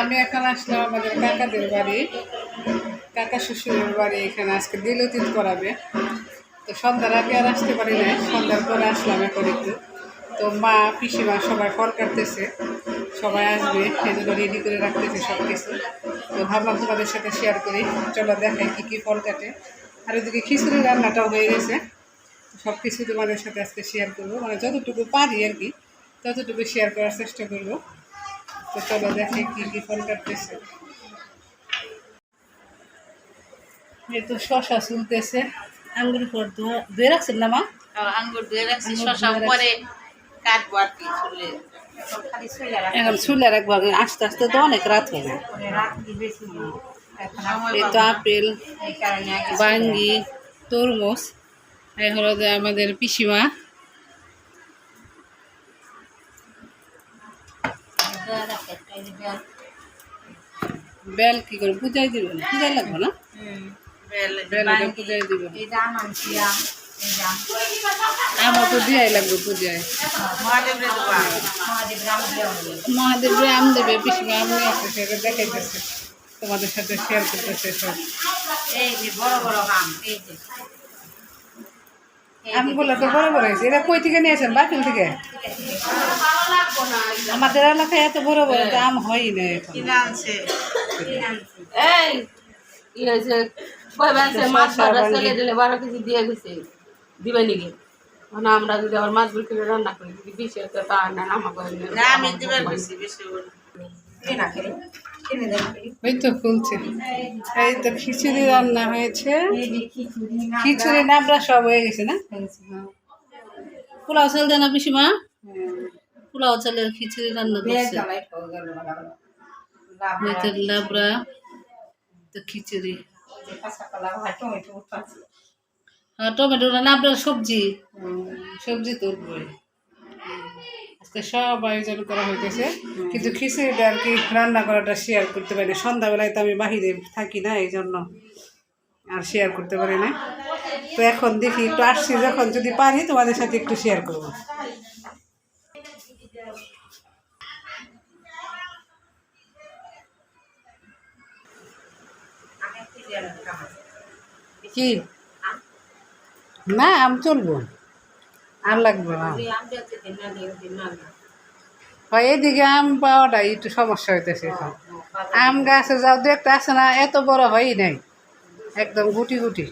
আমি এখন আসলাম আমাদের কাকাদের বাড়ি। কাকা শ্বশুরের বাড়ি এখানে আজকে দিলতিত করাবে। তো সন্ধ্যার আগে আর আসতে পারি না সন্ধ্যার পরে আসলাম এখন একটু। তো মা, পিসিমা সবাই ফল কাটতেছে, সবাই আসবে এই জন্য রেডি করে রাখতেছে সব কিছু তো ভাবলাম তোমাদের সাথে শেয়ার করি। চলো দেখাই কী কী ফল কাটে। আর ওদিকে খিচুড়ি রান্নাটাও হয়ে গেছে। সব কিছু তোমাদের সাথে আজকে শেয়ার করব। মানে যতটুকু পারি আর কি, ততটুকু শেয়ার করার চেষ্টা করব। তো চলো দেখে কি কি ফল কাটতেছে। এই তো শশা চুলতেছে। আঙ্গুর ফল ধোয়া- ধুয়ে রাখছেন না মা? আঙ্গুর দিয়ে রাখছি শশা ধুয়ে পরে কাটবো আর কি চুলে। এখন চুলে রাখব। এখন চুলে রাখব আগে আস্তে আস্তে তো অনেক রাত হয়ে যায়। পরে রাত্রি বেশি না। এখন সময় এই তো আপেল এই কারণে আগে বাঙ্গি তরমুজ এই হলো যে আমাদের পিসিমা চুলে রাখে, এই যে বেল। কি করে? পূজাই দিবেন পূজাই লাগবে না? হুম, বেল, এই যে বেল বাঙ্গি, পূজাই দিবেন। আমার তো দিয়াই লাগবে পূজায়। মহাদেব আম দেবে পিসিমা আম নিয়ে আসছে সেটা তোমাদের সাথে শেয়ার করতেছে সব। এই যে বড় বড় আমগুলো তো বড় বড় হয়েছে। এটা কই থেকে নিয়েছেন বাতিল থেকে? আমাদের এলাকায় এত বড় বড় দাম হয় না এখন। এই হয়েছে মাছ শসা চলে দিলে বারো কেজি দিয়ে গেছে দিবে নাকি? মানে আমরা যদি আবার রান্না করি যদি বেশি হতো তা না আমাকে আমি দিবার বেশি বেশি বলি। কিনা খেলে কিনে দেন। ওই তো খুলছে। এই তো খিচুড়ি রান্না হয়েছে। খিচুড়ি না খিচুড়ি নাবড়া সব হয়ে গেছে না? পোলাও চাল দেয় না পিসিমা? পোলাও চালের খিচুড়ি রান্না করছে। তো লাবড়া তো খিচুড়ি। যে কাঁচা টমেটো লাবড়ার সবজি। সবজি তুলবই আজকে সব আয়োজন করা হইতেছে। কিন্তু খিচুড়িটা আর কি রান্না করাটা শেয়ার করতে পারি সন্ধ্যাবেলায় তো আমি বাহিরে থাকি না এই জন্য আর শেয়ার করতে পারি না। তো এখন দেখি একটু আসছি যখন যদি পারি তোমাদের সাথে একটু শেয়ার করব। কি না আম চলবো আর লাগবে না। হয় এদিকে আম পাওয়াটা একটু সমস্যা হইতেছে এখন আম গাছে যাও দু একটা আছে না এত বড় হয়ই নাই একদম গুটি গুটি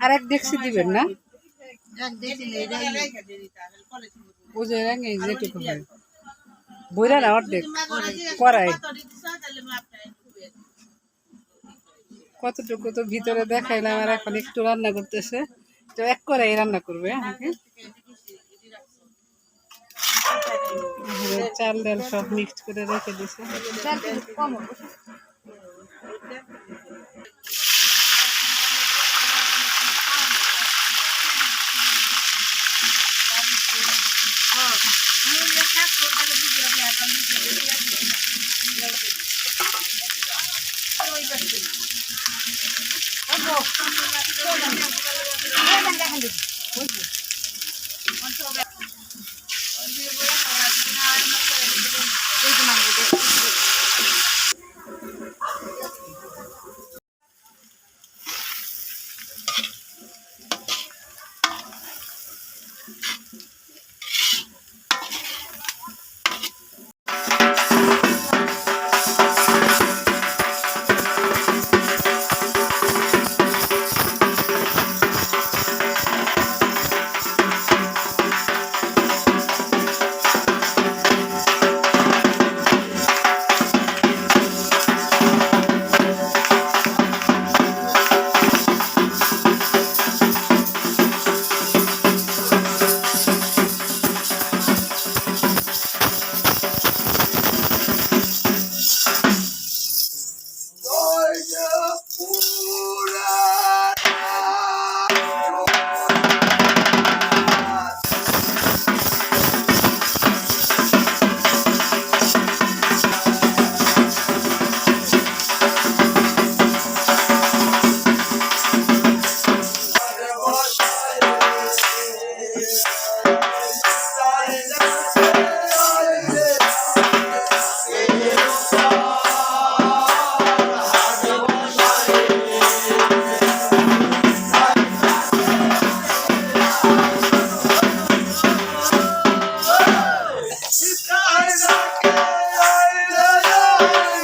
আর। এক দেখছি দিবেন না। বুঝে রাঙে যেটুকু হয় বইরা না, অর্ধেক। করাই। কতটুকু তো ভিতরে দেখাইলাম আর এখন একটু রান্না করতেছে। তো এক করাই রান্না করবে আমাকে চাল ডাল সব মিক্সড করে রেখে দিছে। দেখি Bye.